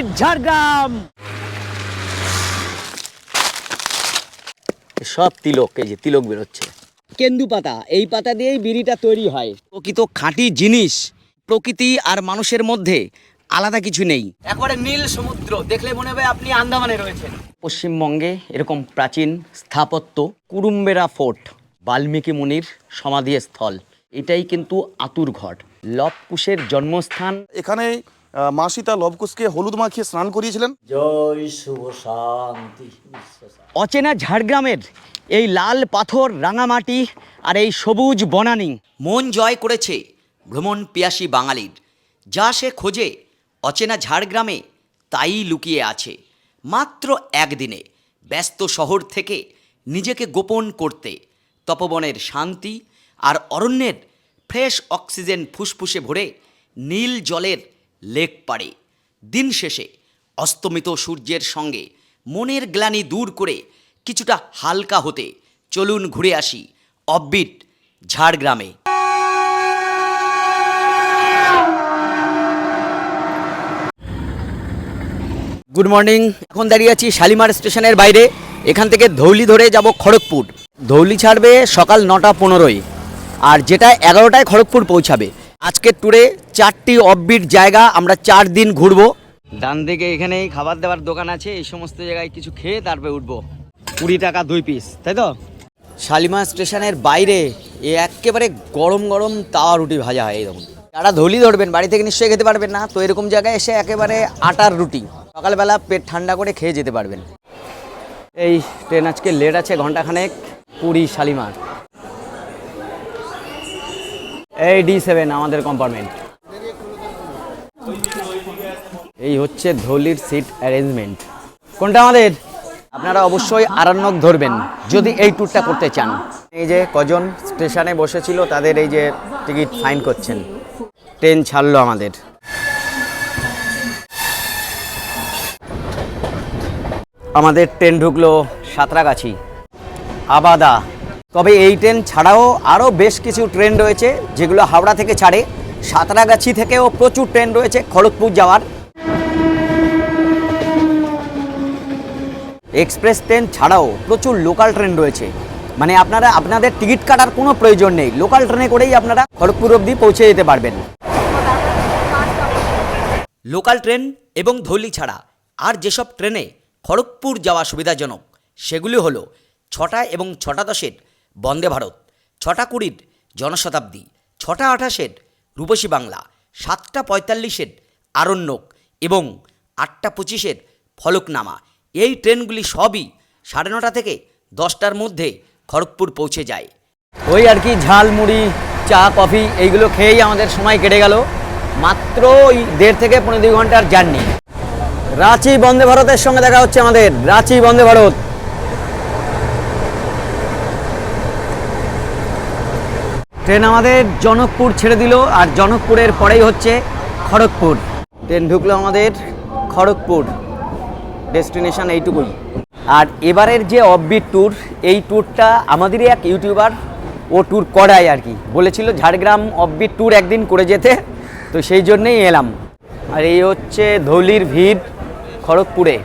Offbeat Jhargram. সব তিলক এই যে তিলক বেরোচ্ছে। কেন্দু পাতা এই পাতা দিয়েই বিড়িটা তৈরি হয়। প্রকৃত খাঁটি জিনিস প্রকৃতি আর মানুষের মধ্যে আলাদা কিছু নেই। একবারে নীল সমুদ্র দেখলে মনে হবে আপনি আন্দামানে রয়েছেন। পশ্চিমবঙ্গে এরকম প্রাচীন স্থাপত্য কুরুম্বেরা ফোর্ট বাল্মীকি মুনির সমাধি স্থল এটাই কিন্তু আতুর ঘট লব কুশের জন্মস্থান। এখানে আহ, মা সীতা লবকুশকে হলুদ মাখিয়ে স্নান করিয়েছিলেন। জয় শুভ শান্তি অচেনা ঝাড়গ্রামের এই লাল পাথর রাঙামাটি আর এই সবুজ বনানী মন জয় করেছে ভ্রমণ পিয়াসী বাঙালির। যা সে খোঁজে অচেনা ঝাড়গ্রামে তাই লুকিয়ে আছে। মাত্র একদিনে ব্যস্ত শহর থেকে নিজেকে গোপন করতে তপবনের শান্তি আর অরণ্যের ফ্রেশ অক্সিজেন ফুসফুসে ভরে নীল জলের লেক পাড়ে। দিন শেষে অস্তমিত সূর্যের সঙ্গে মনের গ্লানি দূর করে কিছুটা হালকা হতে চলুন ঘুরে আসি অববিট ঝাড়গ্রামে। গুড মর্নিং, এখন দাঁড়িয়ে আছি শালিমার স্টেশনের বাইরে। এখান থেকে ধৌলি ধরে যাব খড়গপুর। ধৌলি ছাড়বে সকাল নটা পনেরোই আর যেটা এগারোটায় খড়গপুর পৌঁছাবে। আজকের ট্যুরে চারটি অফবিট জায়গা আমরা চার দিন ঘুরবো। ডান দিকে এখানেই খাবার দাবার দোকান আছে এই সমস্ত জায়গায় কিছু খেয়ে তারপরে উঠবো। কুড়ি টাকা দুই পিস তাই তো? শালিমার স্টেশনের বাইরে এ একেবারে গরম গরম তাওয়া রুটি ভাজা হয় এরকম যারা ধলি ধরবেন বাড়ি থেকে নিশ্চয়ই খেতে পারবেন না তো এরকম জায়গায় এসে একেবারে আটার রুটি সকালবেলা পেট ঠান্ডা করে খেয়ে যেতে পারবেন। এই ট্রেন আজকে লেট আছে ঘন্টাখানেক পুরী শালিমার। এই ডি সেভেন আমাদের কম্পার্টমেন্ট এই হচ্ছে ধৌলির সিট অ্যারেঞ্জমেন্ট। কোনটা আমাদের? আপনারা অবশ্যই আরণ্যক ধরবেন, যদি এই ট্যুরটা করতে চান। এই যে কজন স্টেশনে বসেছিল, তাদের এই যে টিকিট ফাইন করছেন। ট্রেন ছাড়লো আমাদের। আমাদের ট্রেন ঢুকলো সাঁতরাগাছি, আবাদা। তবে এই ট্রেন ছাড়াও আরও বেশ কিছু ট্রেন রয়েছে, যেগুলো হাওড়া থেকে ছাড়ে। সাঁতরাগাছি থেকেও প্রচুর ট্রেন রয়েছে, খড়গপুর যাওয়ার। এক্সপ্রেস ট্রেন ছাড়াও প্রচুর লোকাল ট্রেন রয়েছে। মানে আপনারা, আপনাদের টিকিট কাটার কোনো প্রয়োজন নেই। লোকাল ট্রেনে করেই আপনারা খড়গপুর অবধি পৌঁছে যেতে পারবেন। লোকাল ট্রেন এবং ধৌলি ছাড়া আর যেসব ট্রেনে খড়গপুর যাওয়া সুবিধাজনক, সেগুলি হল ছটা এবং ছটা দশের বন্দে ভারত, ছটা কুড়ির জনশতাব্দী, ছটা আঠাশের রূপসী বাংলা, সাতটা পঁয়তাল্লিশের আরণ্যক এবং আটটা পঁচিশের ফলকনামা এই ট্রেনগুলি সবই সাড়ে নটা থেকে দশটার মধ্যে খড়গপুর পৌঁছে যায়। ওই আর কি, ঝাল, মুড়ি, চা, কফি, এইগুলো খেয়েই আমাদের সময় কেটে গেল। মাত্র ওই দেড় থেকে পনেরো দুই ঘণ্টার জার্নি। রাঁচি বন্দে ভারতের সঙ্গে দেখা হচ্ছে আমাদের। রাঁচি বন্দে ভারত। ট্রেন আমাদের জনকপুর ছেড়ে দিল আর জনকপুরের পরেই হচ্ছে খড়গপুর। ট্রেন ঢুকলো আমাদের খড়গপুর। ডেস্টিনেশন এইটুকুই। আর এবারের যে অফবিট ট্যুর এই ট্যুরটা আমাদেরই এক ইউটিউবার ও ট্যুর করায় আর কি। বলেছিল ঝাড়গ্রাম অফবিট ট্যুর একদিন করে যেতে তো সেই জন্যেই এলাম। আর এই হচ্ছে ধৌলির ভিড় খড়গপুরে।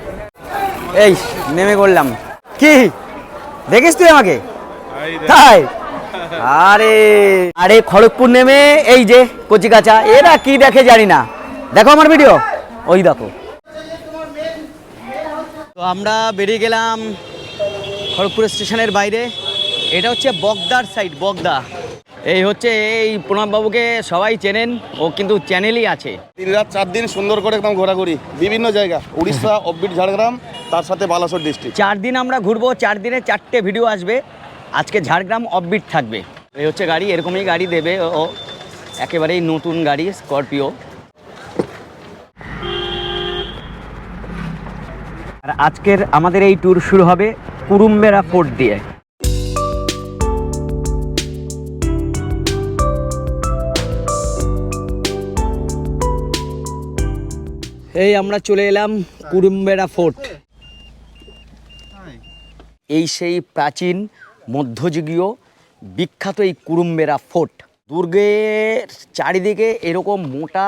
এই নেমে করলাম কি? দেখিস তুই আমাকে? তাই? আরে আরে খড়গপুর নেমে এই যে কচিকাচা এরা কি দেখে জানি না। দেখো আমার ভিডিও ওই দেখো। তো আমরা বেরিয়ে গেলাম খড়গপুর স্টেশনের বাইরে। এটা হচ্ছে বগদার সাইড বগদা। এই হচ্ছে এই প্রণববাবুকে সবাই চেনেন ও কিন্তু চ্যানেলই আছে। তিন রাত চার দিন সুন্দর করে একদম ঘোরাঘুরি বিভিন্ন জায়গা উড়িষ্যা অব্বিট ঝাড়গ্রাম তার সাথে বালাসোর ডিস্ট্রিক্ট চার দিন আমরা ঘুরবো চার দিনে চারটে ভিডিও আসবে। আজকে ঝাড়গ্রাম অফবিট থাকবে। এই হচ্ছে গাড়ি এরকমই গাড়ি দেবে ও। একেবারেই নতুন গাড়ি স্করপিও। আজকের আমাদের এই ট্যুর শুরু হবে কুরুম্বেরা ফোর্ট দিয়ে। এই আমরা চলে এলাম কুরুম্বেরা ফোর্ট এই সেই প্রাচীন মধ্যযুগীয় বিখ্যাত এই কুরুম্বেরা ফোর্ট দুর্গের চারিদিকে এরকম মোটা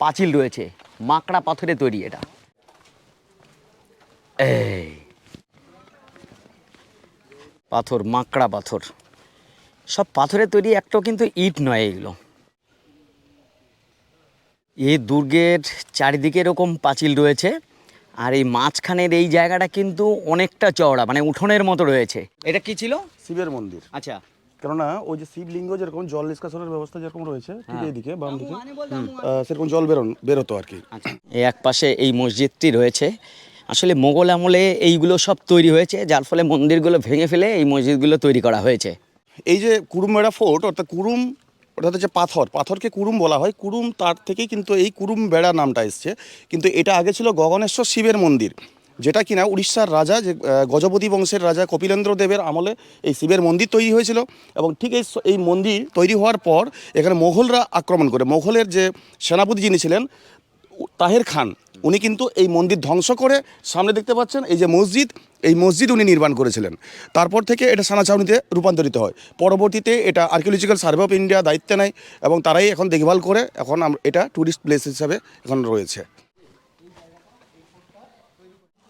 পাঁচিল রয়েছে মাকড়া পাথরে তৈরি এটা। এই। পাথর মাকড়া পাথর। সব পাথরের তৈরি একটাও কিন্তু ইট নয় এগুলো। এই দুর্গের চারিদিকে এরকম পাঁচিল রয়েছে আর এই মাঝখানের এই জায়গাটা কিন্তু অনেকটা চওড়া মানে উঠোনের মতো রয়েছে। এটা কি ছিল? শিবের মন্দির। আচ্ছা। কেননা ওই যে শিবলিঙ্গ যেরকম জল নিষ্কাশনের ব্যবস্থা যেরকম রয়েছে ঠিক হ্যাঁ। এইদিকে বাম দিকে সেরকম জল বেরোন বেরোতো আর কি। আচ্ছা। এই এক পাশে এই মসজিদটি রয়েছে আসলে মোগল আমলে এইগুলো সব তৈরি হয়েছে, যার ফলে মন্দিরগুলো ভেঙে ফেলে এই মসজিদগুলো তৈরি করা হয়েছে। এই যে কুরুমবেড়া ফোর্ট, অর্থাৎ কুরুম অর্থাৎ হচ্ছে পাথর। পাথরকে কুরুম বলা হয়। কুরুম তার থেকেই কিন্তু এই কুরুম বেড়া নামটা এসছে। কিন্তু এটা আগে ছিল গগনেশ্বর শিবের মন্দির, যেটা কিনা উড়িষ্যার রাজা, যে গজপতি বংশের রাজা কপিলেন্দ্র দেবের আমলে এই শিবের মন্দির তৈরি হয়েছিল। এবং ঠিক এই এই মন্দির তৈরি হওয়ার পর এখানে মোঘলরা আক্রমণ করে। মোঘলের যে সেনাপতি যিনি ছিলেন তাহের খান উনি কিন্তু এই মন্দির ধ্বংস করে সামনে দেখতে পাচ্ছেন এই যে মসজিদ এই মসজিদ উনি নির্মাণ করেছিলেন। তারপর থেকে এটা সানাচাউনিতে রূপান্তরিত হয়। পরবর্তীতে এটা আর্কিওলজিক্যাল সার্ভে অফ ইন্ডিয়া দায়িত্বে নেয় এবং তারাই এখন দেখভাল করে এখন এটা ট্যুরিস্ট প্লেস হিসাবে এখন রয়েছে।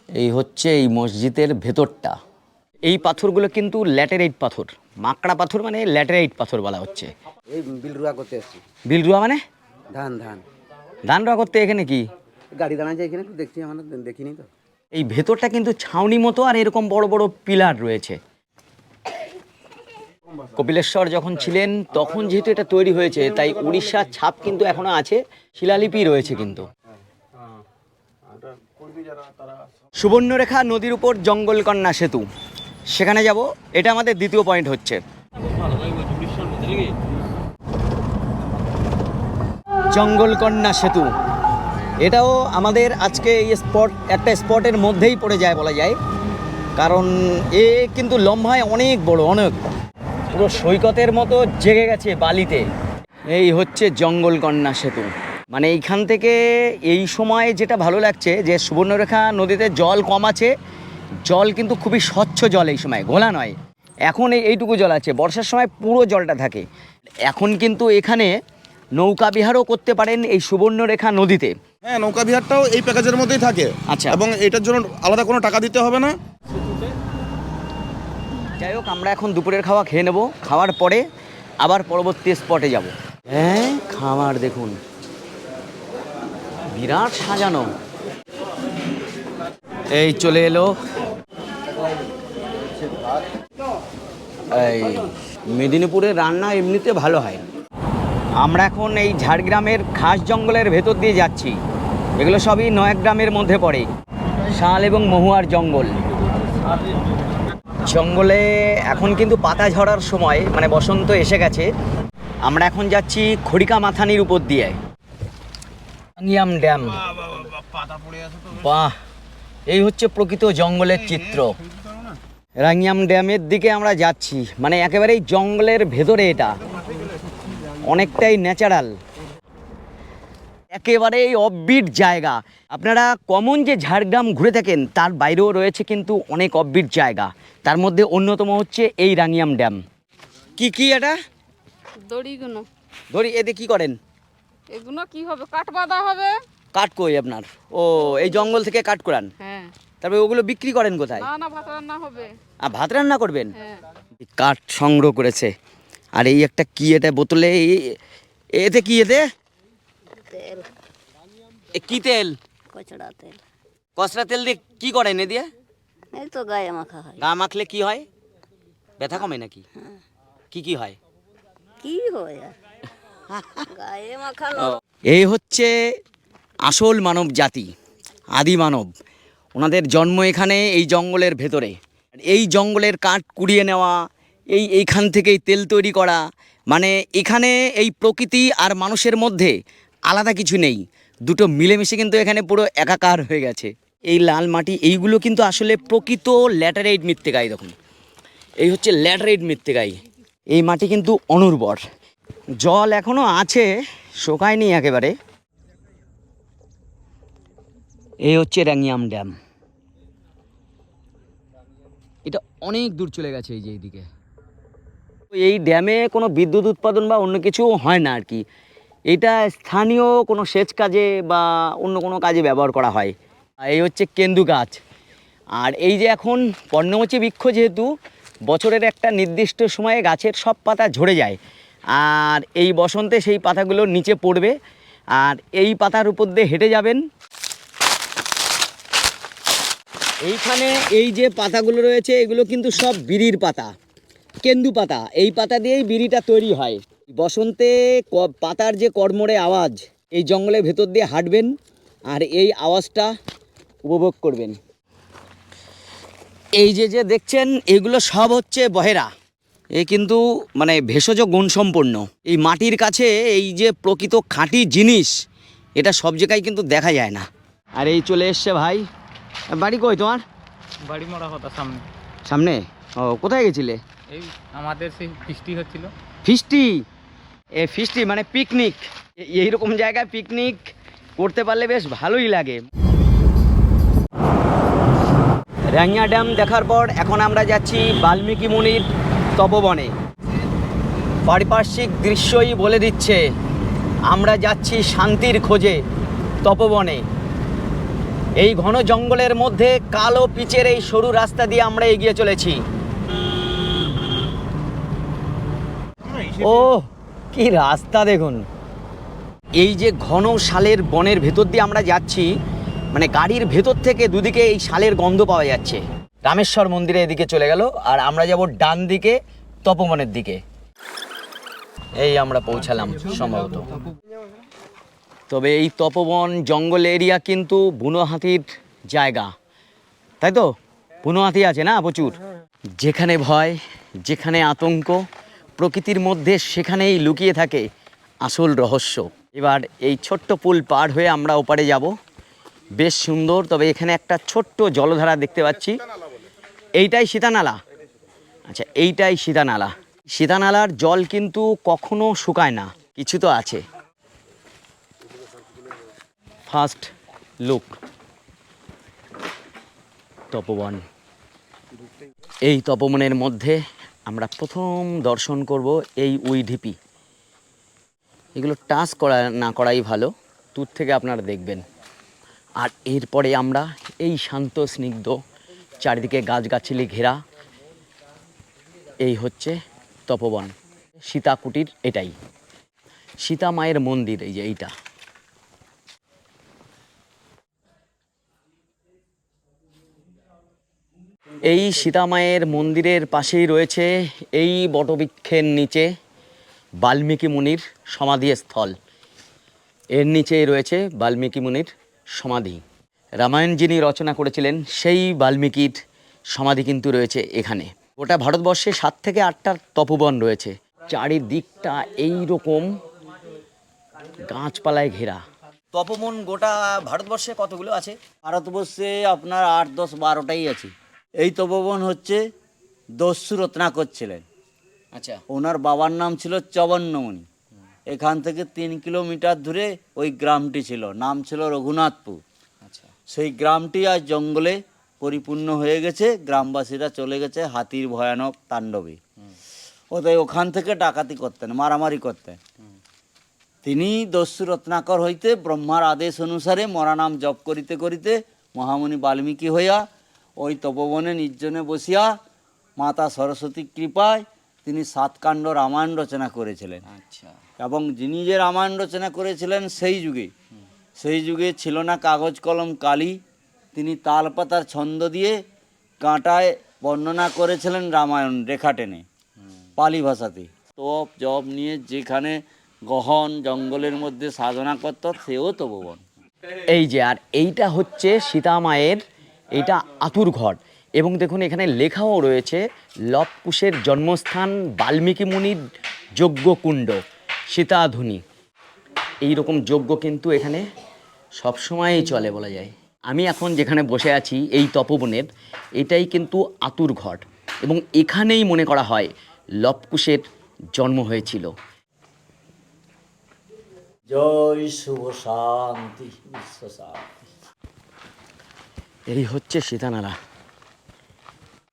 এই হচ্ছে এই মসজিদের ভেতরটা। এই পাথরগুলো কিন্তু ল্যাটেরাইট পাথর। মাকড়া পাথর মানে ল্যাটেরাইট পাথর বলা হচ্ছে। এই বিল রুয়া করতে বিলরুয়া মানে? ধান ধান। ধান রোয়া করতে এখানে কি? গাড়ি দাঁড়াচ্ছে এখানে একটু দেখছি, আমরা দেখিনি তো। এই ভেতরটা কিন্তু ছাউনি মতো আর এরকম বড় বড় পিলার রয়েছে। কপিলেশ্বর যখন ছিলেন, তখন যেহেতু এটা তৈরি হয়েছে, তাই উড়িষ্যার ছাপ কিন্তু এখনও আছে, শিলালিপি রয়েছে কিন্তু। সুবর্ণরেখা নদীর উপর জঙ্গলকন্যা সেতু। সেখানে যাব, এটা আমাদের দ্বিতীয় পয়েন্ট হচ্ছে। জঙ্গলকন্যা সেতু। এটাও আমাদের আজকে এই স্পট একটা স্পটের মধ্যেই পড়ে যায় বলা যায়। কারণ এ কিন্তু লম্বায় অনেক বড়, অনেক। পুরো সৈকতের মতো জেগে গেছে বালিতে। এই হচ্ছে জঙ্গলকন্যা সেতু। মানে এইখান থেকে এই সময় যেটা ভালো লাগছে যে সুবর্ণরেখা নদীতে জল কম আছে। জল কিন্তু খুবই স্বচ্ছ জল এই সময়, ঘোলা নয়। এখন এই এইটুকু জল আছে, বর্ষার সময় পুরো জলটা থাকে। এখন কিন্তু এখানে নৌকা বিহারও করতে পারেন এই সুবর্ণরেখা নদীতে। হ্যাঁ নৌকা বিহারটাও এই প্যাকেজের মধ্যেই থাকে। আচ্ছা। এবং এটার জন্য আলাদা কোনো টাকা দিতে হবে না। যাই হোক আমরা এখন দুপুরের খাওয়া খেয়ে নেব। খাওয়ার পরে আবার পরবর্তী স্পটে যাব। হ্যাঁ খাবার দেখুন। বিরাট সাজানো। এই চলে এলো। এই মেদিনীপুরের রান্না এমনিতে ভালো হয়। আমরা এখন এই ঝাড়গ্রামের খাস জঙ্গলের ভেতর দিয়ে যাচ্ছি। এগুলো সবই নয়াগ্রামের মধ্যে পড়ে। শাল এবং মহুয়ার জঙ্গল। জঙ্গলে এখন কিন্তু পাতা ঝরার সময় মানে বসন্ত এসে গেছে। আমরা এখন যাচ্ছি খড়িকা মাথানির উপর দিয়ে। টাঙ্গিয়াম ড্যাম। বাহ! এই হচ্ছে প্রকৃত জঙ্গলের চিত্র। রাঙ্গিয়াম ড্যামের দিকে আমরা যাচ্ছি। মানে একেবারেই জঙ্গলের ভেতরে এটা। অনেকটাই ন্যাচারাল। একেবারেই অফবিট জায়গা। আপনারা কমন যে ঝাড়গ্রাম ঘুরে থাকেন তার বাইরেও রয়েছে কিন্তু অনেক অফবিট জায়গা। তার মধ্যে অন্যতম হচ্ছে এই রাঙ্গিয়াম ড্যাম। কি কি এটা? দড়িগুলো ধরি এতে কি করেন? এগুলো কি হবে? কাঠ বাঁধা হবে। কাঠ কই আপনার? ও এই জঙ্গল থেকে কাঠ করান হ্যাঁ। তারপরে ওগুলো বিক্রি করেন কোথায়? না না ভাত রান্না হবে। আর ভাত রান্না করবেন? হ্যাঁ। কাঠ সংগ্রহ করেছে। আর এই একটা কি এটা বোতলে এই- এতে কি এতে? তেল। এ কি তেল? কচড়া তেল। কসরা তেল দিয়ে কি করেন এ দিয়ে এই তো গায়ে মাখা হয়। গা মাখলে কি হয়? ব্যথা কমে নাকি? কি কি হয়? কি হয় গায়ে এই হচ্ছে আসল মানব জাতি আদি মানব। ওনাদের জন্ম এখানে এই জঙ্গলের ভেতরে। এই জঙ্গলের কাঠ কুড়িয়ে নেওয়া এই এইখান থেকেই তেল তৈরি করা মানে এখানে এই প্রকৃতি আর মানুষের মধ্যে আলাদা কিছু নেই। দুটো মিলেমিশে কিন্তু এখানে পুরো একাকার হয়ে গেছে। এই লাল মাটি, এইগুলো কিন্তু আসলে প্রকৃত ল্যাটারাইট মৃত্তিকাই দেখুন। এই হচ্ছে ল্যাটারাইট মৃত্তিকাই এই মাটি কিন্তু অনুর্বর। জল এখনও আছে, শোকায়নি একেবারে। এই হচ্ছে র্যাঙ্গিয়াম ড্যাম। এটা অনেক দূর চলে গেছে এই যে এইদিকে। এই ড্যামে কোনো বিদ্যুৎ উৎপাদন বা অন্য কিছু হয় না আর কি। এটা স্থানীয় কোনো সেচ কাজে বা অন্য কোনো কাজে ব্যবহার করা হয়। এই হচ্ছে কেন্দু গাছ। আর এই যে এখন পর্ণমোচী বৃক্ষ যেহেতু, বছরের একটা নির্দিষ্ট সময়ে গাছের সব পাতা ঝরে যায়। আর এই বসন্তে সেই পাতাগুলো নিচে পড়বে। আর এই পাতার উপর দিয়ে হেঁটে যাবেন। এইখানে এই যে পাতাগুলো রয়েছে, এগুলো কিন্তু সব বিড়ির পাতা, কেন্দু পাতা। এই পাতা দিয়েই বিড়িটা তৈরি হয়। বসন্তে পাতার যে কর্মরে আওয়াজ এই জঙ্গলের ভেতর দিয়ে হাঁটবেন আর এই আওয়াজটা উপভোগ করবেন। এই যে যে দেখছেন এগুলো সব হচ্ছে বহেরা। এ কিন্তু মানে ভেষজ গুণসম্পন্ন। এই মাটির কাছে এই যে প্রকৃত খাঁটি জিনিস এটা সব জায়গায় কিন্তু দেখা যায় না। আর এই চলে এসছে ভাই। বাড়ি কই তোমার? বাড়ি মরা কথা সামনে। সামনে? ও কোথায় গেছিলে? এই আমাদের সেই বৃষ্টি হচ্ছিল। ফিস্টি? এ ফিস্টি মানে পিকনিক। এইরকম জায়গায় পিকনিক করতে পারলে বেশ ভালোই লাগে। রাঙ্গা ড্যাম দেখার পর এখন আমরা যাচ্ছি বাল্মীকি মুনির তপবনে। পারিপার্শ্বিক দৃশ্যই বলে দিচ্ছে আমরা যাচ্ছি শান্তির খোঁজে তপবনে। এই ঘন জঙ্গলের মধ্যে কালো পিচের এই সরু রাস্তা দিয়ে আমরা এগিয়ে চলেছি। ও কি রাস্তা দেখুন। এই যে ঘন শালের বনের ভেতর দিয়ে আমরা যাচ্ছি মানে গাড়ির ভেতর থেকে দুদিকে এই শালের গন্ধ পাওয়া যাচ্ছে। রামেশ্বর মন্দিরে এদিকে চলে গেল, আর আমরা যাব ডান দিকে, তপবনের দিকে। এই আমরা পৌঁছালাম সম্ভবত। তবে এই তপবন জঙ্গল এরিয়া কিন্তু বুনো হাতির জায়গা। তাই তো? বুনো হাতি আছে না প্রচুর? যেখানে ভয়, যেখানে আতঙ্ক প্রকৃতির মধ্যে সেখানেই লুকিয়ে থাকে আসল রহস্য। এবার এই ছোট্ট পুল পার হয়ে আমরা ওপারে যাব। বেশ সুন্দর, তবে এখানে একটা ছোট্ট জলধারা দেখতে পাচ্ছি। এইটাই সীতানালা। আচ্ছা এইটাই সীতানালা। সীতানালার জল কিন্তু কখনো শুকায় না, কিছু তো আছে। First look Tapoban. এই তপবনের মধ্যে আমরা প্রথম দর্শন করব এই উইঢিপি এগুলো টাচ করা, না করাই ভালো। দূর থেকে আপনারা দেখবেন। আর এরপরে আমরা এই শান্ত, স্নিগ্ধ চারিদিকে গাছগাছালি ঘেরা। এই হচ্ছে তপবন। সীতা কুটির এটাই। সীতা মায়ের মন্দির এই যে এইটা। এই সীতামায়ের মন্দিরের পাশেই রয়েছে এই বটবৃক্ষের নিচে বাল্মীকি মুনির সমাধি স্থল এর নিচেই রয়েছে বাল্মীকি মুনির সমাধি। রামায়ণ যিনি রচনা করেছিলেন সেই বাল্মীকির সমাধি কিন্তু রয়েছে এখানে। গোটা ভারতবর্ষে সাত থেকে আটটা তপবন রয়েছে। চারিদিকটা এই রকম গাছপালায় ঘেরা। তপবন গোটা ভারতবর্ষে কতগুলো আছে? ভারতবর্ষে আপনার আট দশ বারোটাই আছে। এই তপবন হচ্ছে দস্যু রত্নাকর ছিলেন। আচ্ছা। ওনার বাবার নাম ছিল চবন্নমণি। এখান থেকে তিন কিলোমিটার দূরে ওই গ্রামটি ছিল নাম ছিল রঘুনাথপুর। আচ্ছা। সেই গ্রামটি আজ জঙ্গলে পরিপূর্ণ হয়ে গেছে গ্রামবাসীরা চলে গেছে হাতির ভয়ানক তাণ্ডবে। ওদের ওখান থেকে ডাকাতি করতেন মারামারি করতেন। তিনি দস্যু রত্নাকর হইতে ব্রহ্মার আদেশ অনুসারে মরানাম জপ করিতে করিতে মহামুনি বাল্মীকি হইয়া ওই তপবনে নির্জনে বসিয়া মাতা সরস্বতী কৃপায় তিনি সাতকাণ্ড রামায়ণ রচনা করেছিলেন। আচ্ছা। এবং যিনি যে রামায়ণ রচনা করেছিলেন সেই যুগে সেই যুগে ছিল না কাগজ কলম কালি তিনি তালপাতার ছন্দ দিয়ে কাঁটায় বর্ণনা করেছিলেন রামায়ণ রেখা টেনে পালি ভাষাতে। তপ জপ নিয়ে যেখানে গহন জঙ্গলের মধ্যে সাধনা করত সেও তপবন। এই যে আর এইটা হচ্ছে সীতা এইটা আতুর ঘর। এবং দেখুন, এখানে লেখাও রয়েছে, লবকুশের জন্মস্থান বাল্মীকি মুনির যজ্ঞকুণ্ড সীতাধুনি। এইরকম যজ্ঞ কিন্তু এখানে সবসময়ই চলে বলা যায়। আমি এখন যেখানে বসে আছি, এই তপবনের, এটাই কিন্তু আতুর ঘট। এবং এখানেই মনে করা হয়, লবকুশের জন্ম হয়েছিল। জয় শুভ শান্তি, বিশ্ব শান্তি। এই হচ্ছে সীতানালা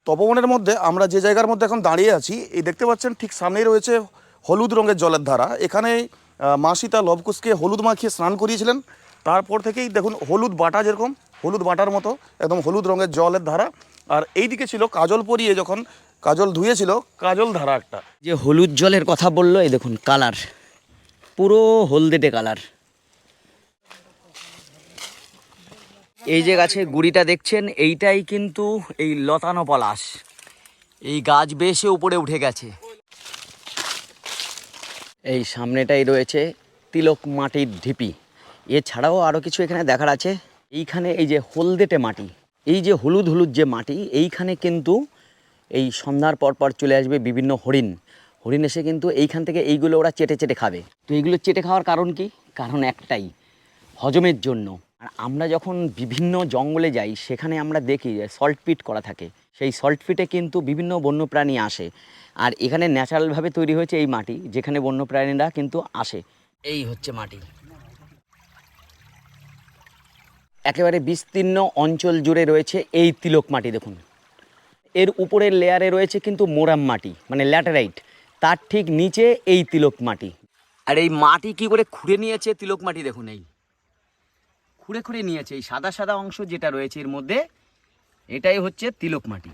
তপবনের মধ্যে আমরা যে জায়গার মধ্যে এখন দাঁড়িয়ে আছি এই দেখতে পাচ্ছেন ঠিক সামনেই রয়েছে হলুদ রঙের জলের ধারা। এখানে মা সীতা লবকুশকে হলুদ মাখিয়ে স্নান করিয়েছিলেন। তারপর থেকেই দেখুন হলুদ বাটা যেরকম হলুদ বাটার মতো একদম হলুদ রঙের জলের ধারা। আর এইদিকে ছিল কাজল পরিয়ে যখন কাজল ধুয়েছিল কাজল ধারা একটা। যে হলুদ জলের কথা বলল এই দেখুন কালার পুরো হলদেটে কালার এই যে গাছের গুড়িটা দেখছেন, এইটাই কিন্তু এই লতানো পলাশ। এই গাছ বেশে উপরে উঠে গেছে। এই সামনেটাই রয়েছে তিলক মাটির ঢিপি। এছাড়াও আরও কিছু এখানে দেখার আছে। এইখানে এই যে হলদেটে মাটি, এই যে হলুদ হলুদ যে মাটি, এইখানে কিন্তু এই সন্ধ্যার পর পর চলে আসবে বিভিন্ন হরিণ। হরিণ এসে কিন্তু এইখান থেকে এইগুলো ওরা চেটে চেটে খাবে। তো এইগুলো চেটে খাওয়ার কারণ কি? কারণ একটাই, হজমের জন্য। আর আমরা যখন বিভিন্ন জঙ্গলে যাই, সেখানে আমরা দেখি যে সল্ট পিট করা থাকে। সেই সল্ট পিটে কিন্তু বিভিন্ন বন্যপ্রাণী আসে। আর এখানে ন্যাচারালভাবে তৈরি হয়েছে এই মাটি, যেখানে বন্যপ্রাণীরা কিন্তু আসে। এই হচ্ছে মাটি। একেবারে বিস্তীর্ণ অঞ্চল জুড়ে রয়েছে এই তিলক মাটি, দেখুন। এর উপরের লেয়ারে রয়েছে কিন্তু মোরাম মাটি মানে ল্যাটেরাইট তার ঠিক নিচে এই তিলক মাটি। আর এই মাটি কি করে খুঁড়ে নিয়েছে তিলক মাটি, দেখুন এই। খুঁড়ে খুঁড়ে নিয়েছে। এই সাদা সাদা অংশ যেটা রয়েছে এর মধ্যে, এটাই হচ্ছে তিলক মাটি।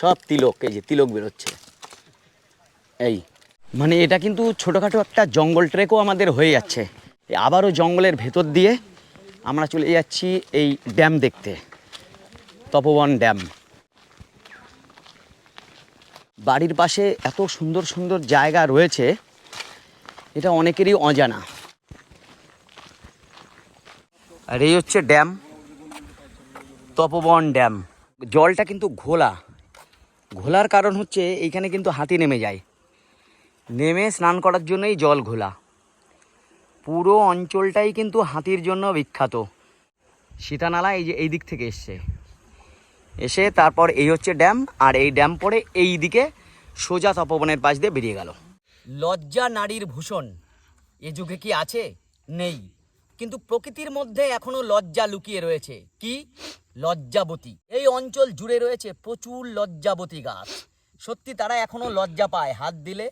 সব তিলক, এই যে তিলক বেরোচ্ছে। এই মানে এটা কিন্তু ছোটোখাটো একটা জঙ্গল ট্রেকও আমাদের হয়ে যাচ্ছে। আবারও জঙ্গলের ভেতর দিয়ে আমরা চলে যাচ্ছি এই ড্যাম দেখতে, তপবন ড্যাম। বাড়ির পাশে এত সুন্দর সুন্দর জায়গা রয়েছে, এটা অনেকেরই অজানা। আর এই হচ্ছে ড্যাম, তপবন ড্যাম। জলটা কিন্তু ঘোলা। ঘোলার কারণ হচ্ছে এইখানে কিন্তু হাতি নেমে যায়। নেমে স্নান করার জন্যই জল ঘোলা। পুরো অঞ্চলটাই কিন্তু হাতির জন্য বিখ্যাত। সীতানালা এই যে এই দিক থেকে এসছে। এসে তারপর এই হচ্ছে ড্যাম, আর এই ড্যাম পরে এই দিকে সোজা তপবনের পাশ দিয়ে বেরিয়ে গেল। লজ্জা নারীর ভূষণ। এ যুগে কি আছে? নেই। কিন্তু প্রকৃতির মধ্যে এখনও লজ্জা লুকিয়ে রয়েছে। কি? লজ্জাবতী। এই অঞ্চল জুড়ে রয়েছে প্রচুর লজ্জাবতী গাছ। সত্যি তারা এখনও লজ্জা পায় হাত দিলে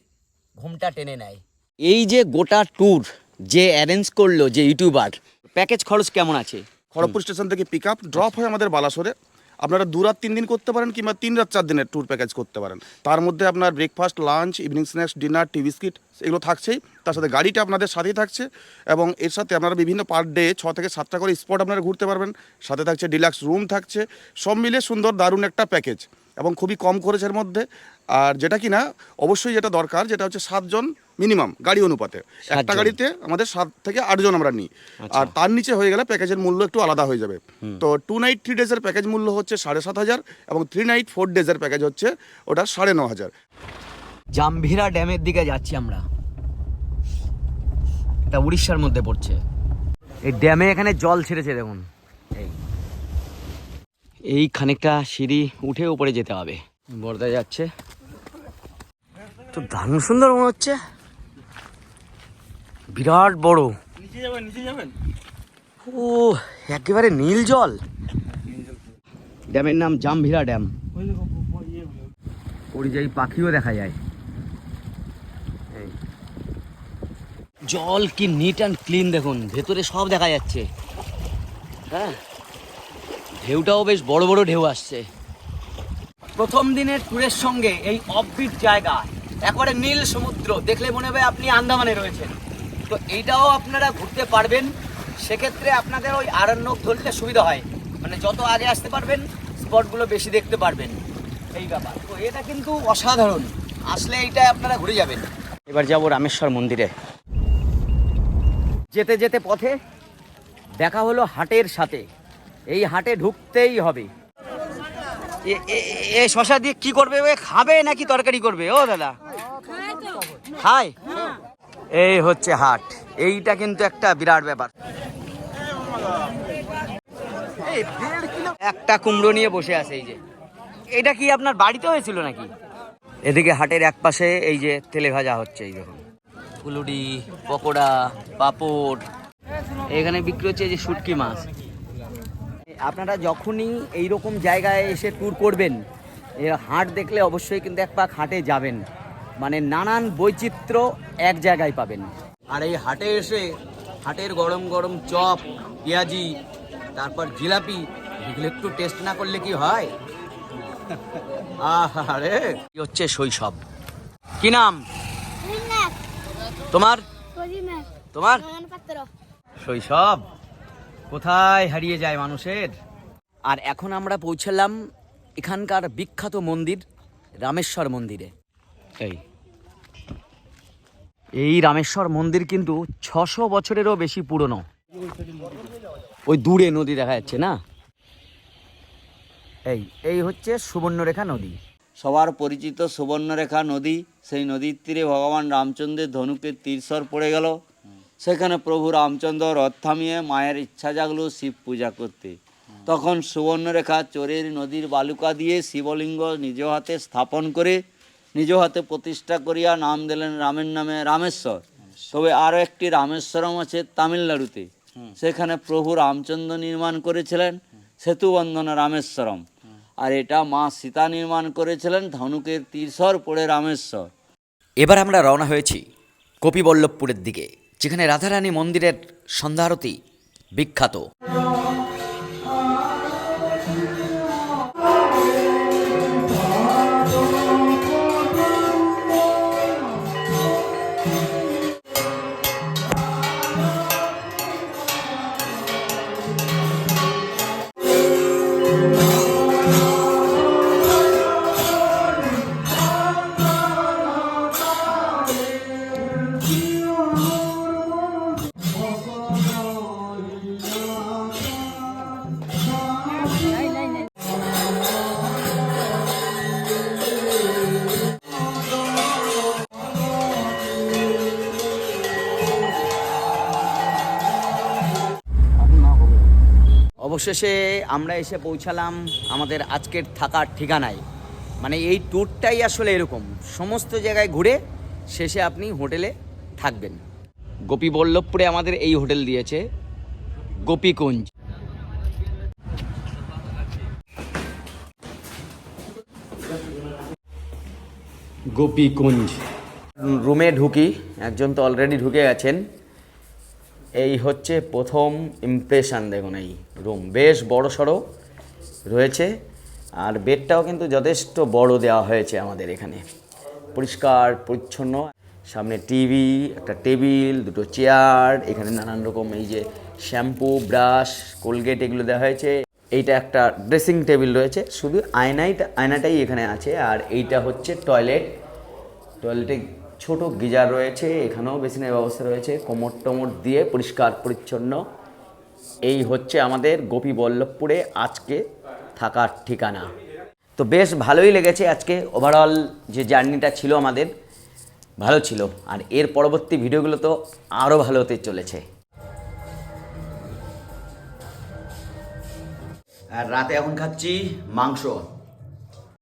ঘুমটা টেনে নেয়। এই যে গোটা ট্যুর যে অ্যারেঞ্জ করল যে ইউটিউবার প্যাকেজ খরচ কেমন আছে? খড়গপুর স্টেশন থেকে পিক আপ ড্রপ হয় আমাদের বালাসোরে। আপনারা দু রাত তিন দিন করতে পারেন কিংবা তিন রাত চার দিনের ট্যুর প্যাকেজ করতে পারেন। তার মধ্যে আপনার breakfast lunch evening snacks dinner tea biscuit এগুলো থাকছেই। তার সাথে গাড়িটা আপনাদের সাথেই থাকছে এবং এর সাথে আপনারা বিভিন্ন পার ডে ছ থেকে সাতটা করে স্পট আপনারা ঘুরতে পারবেন। সাথে থাকছে ডিলাক্স রুম থাকছে। সব মিলে সুন্দর দারুণ একটা প্যাকেজ এবং খুবই কম খরচের মধ্যে। আর যেটা কি না অবশ্যই যেটা দরকার, যেটা হচ্ছে সাতজন মিনিমাম গাড়ি অনুপাতে। একটা গাড়িতে আমাদের সাত থেকে আটজন আমরা নিই। আর তার নিচে হয়ে গেলে প্যাকেজের মূল্য একটু আলাদা হয়ে যাবে। তো টু নাইট থ্রি ডেজের প্যাকেজ মূল্য হচ্ছে সাড়ে সাত হাজার এবং থ্রি নাইট ফোর ডেজের প্যাকেজ হচ্ছে ওটা সাড়ে ন হাজার। জামভিরা ড্যামের দিকে যাচ্ছি আমরা। এটা উড়িষ্যার মধ্যে পড়ছে। এই ড্যামে এখানে জল ছেড়েছে দেখুন। এই। এই খানিকটা সিঁড়ি উঠে উপরে যেতে হবে। বর্দা যাচ্ছে। তো দারুণ সুন্দর মনে হচ্ছে। বিরাট বড়। নিচে যাবেন নিচে যাবেন। ও একেবারে নীল জল। ড্যামের নাম জামভিরা ড্যাম। পরিযায়ী পাখিও দেখা যায়। এই। জল কি নিট অ্যান্ড ক্লিন দেখুন ভেতরে সব দেখা যাচ্ছে। হ্যাঁ? ঢেউটাও বেশ বড় বড় ঢেউ আসছে। প্রথম দিনের ট্যুরের সঙ্গে এই অফবিট জায়গা একবারে নীল সমুদ্র দেখলে মনে হবে আপনি আন্দামানে রয়েছেন। তো এইটাও আপনারা ঘুরতে পারবেন। সেক্ষেত্রে আপনাদের ওই আরণ্যক ধরতে সুবিধা হয়। মানে যত আগে আসতে পারবেন স্পটগুলো বেশি দেখতে পারবেন। এই ব্যাপার। তো এটা কিন্তু অসাধারণ। আসলে এইটা আপনারা ঘুরে যাবেন। এবার যাব রামেশ্বর মন্দিরে। যেতে যেতে পথে দেখা হলো হাটের সাথে। এই হাটে ঢুকতেই হবে। এ- শশা দিয়ে কি করবে? ও খাবে নাকি তরকারি করবে? ও দাদা। খায়? এই হচ্ছে হাট। এইটা কিন্তু একটা বিরাট ব্যাপার। একটা কুমড়ো নিয়ে বসে আছে এই যে। এটা কি আপনার বাড়িতে হয়েছিল নাকি? এদিকে হাটের এক পাশে এই যে তেলে ভাজা হচ্ছে এই দেখুন। ফুলুরি, পকোড়া, পাপড়। এখানে বিক্রি হচ্ছে যে শুটকি মাছ। আপনারা যখনই এই রকম জায়গায় এসে ট্যুর করবেন হাট দেখলে অবশ্যই কিন্তু এক পাক হাটে যাবেন। মানে নানান বৈচিত্র্য এক জায়গায় পাবেন। আর এই হাটে এসে হাটের গরম গরম চপ পেঁয়াজি তারপর জিলাপি এগুলো একটু টেস্ট না করলে কি হয়? আরে কি হচ্ছে শৈশব। কি নাম? তোমার? তোমার? শৈশব। কোথায় হারিয়ে যায় মানুষের? আর এখন আমরা পৌঁছালাম এখানকার বিখ্যাত মন্দির রামেশ্বর মন্দিরে। এই এই রামেশ্বর মন্দির কিন্তু ছশো বছরেরও বেশি পুরনো। ওই দূরে নদী দেখা যাচ্ছে না? এই এই হচ্ছে সুবর্ণরেখা নদী। সবার পরিচিত সুবর্ণরেখা নদী, সেই নদীর তীরে ভগবান রামচন্দ্রের ধনুকের তীরস্বর পড়ে গেল। সেখানে প্রভু রামচন্দ্র রথ থামিয়ে মায়ের ইচ্ছা জাগলো শিব পূজা করতে। তখন সুবর্ণরেখা চোরের নদীর বালুকা দিয়ে শিবলিঙ্গ নিজ হাতে স্থাপন করে নিজ হাতে প্রতিষ্ঠা করিয়া নাম দিলেন রামের নামে রামেশ্বর। তবে আরও একটি রামেশ্বরম আছে তামিলনাড়ুতে। সেখানে প্রভু রামচন্দ্র নির্মাণ করেছিলেন সেতুবন্ধন রামেশ্বরম। আর এটা মা সীতা নির্মাণ করেছিলেন ধনুকের তীরস্বর পড়ে রামেশ্বর। এবার আমরা রওনা হয়েছি কপিবল্লভপুরের দিকে যেখানে রাধারানী মন্দিরের সন্ধ্যারতি বিখ্যাত। অবশেষে আমরা এসে পৌঁছালাম আমাদের আজকের থাকার ঠিকানায়। মানে এই ট্যুরটাই আসলে এরকম। সমস্ত জায়গায় ঘুরে শেষে আপনি হোটেলে থাকবেন। গোপীবল্লভপুরে আমাদের এই হোটেল দিয়েছে গোপীকুঞ্জ। গোপীকুঞ্জ। রুমে ঢুকি, একজন তো অলরেডি ঢুকে গেছেন। এই হচ্ছে প্রথম ইমপ্রেশন দেখুন এই রুম বেশ বড় সড়ো রয়েছে, আর বেডটাও কিন্তু যথেষ্ট বড় দেওয়া হয়েছে আমাদের এখানে। পরিষ্কার, পরিচ্ছন্ন। সামনে টিভি একটা টেবিল, দুটো চেয়ার এখানে নানান রকম এই যে শ্যাম্পু ব্রাশ কোলগেট এগুলো দেওয়া হয়েছে। এইটা একটা ড্রেসিং টেবিল রয়েছে, শুধু আয়নাই, আয়নাটাই এখানে আছে, আর এইটা হচ্ছে টয়লেট টয়লেটে ছোট গিজার রয়েছে, এখানেও বেসিনের ব্যবস্থা রয়েছে, কোমর টোমর দিয়ে পরিষ্কার, পরিচ্ছন্ন। এই হচ্ছে আমাদের গোপী বল্লভপুরে আজকে থাকার ঠিকানা। তো বেশ ভালোই লেগেছে আজকে। ওভারঅল যে জার্নিটা ছিল আমাদের, ভালো ছিল। আর এর পরবর্তী ভিডিওগুলো তো আরও ভালো হতে চলেছে। আর রাতে এখন খাচ্ছি মাংস।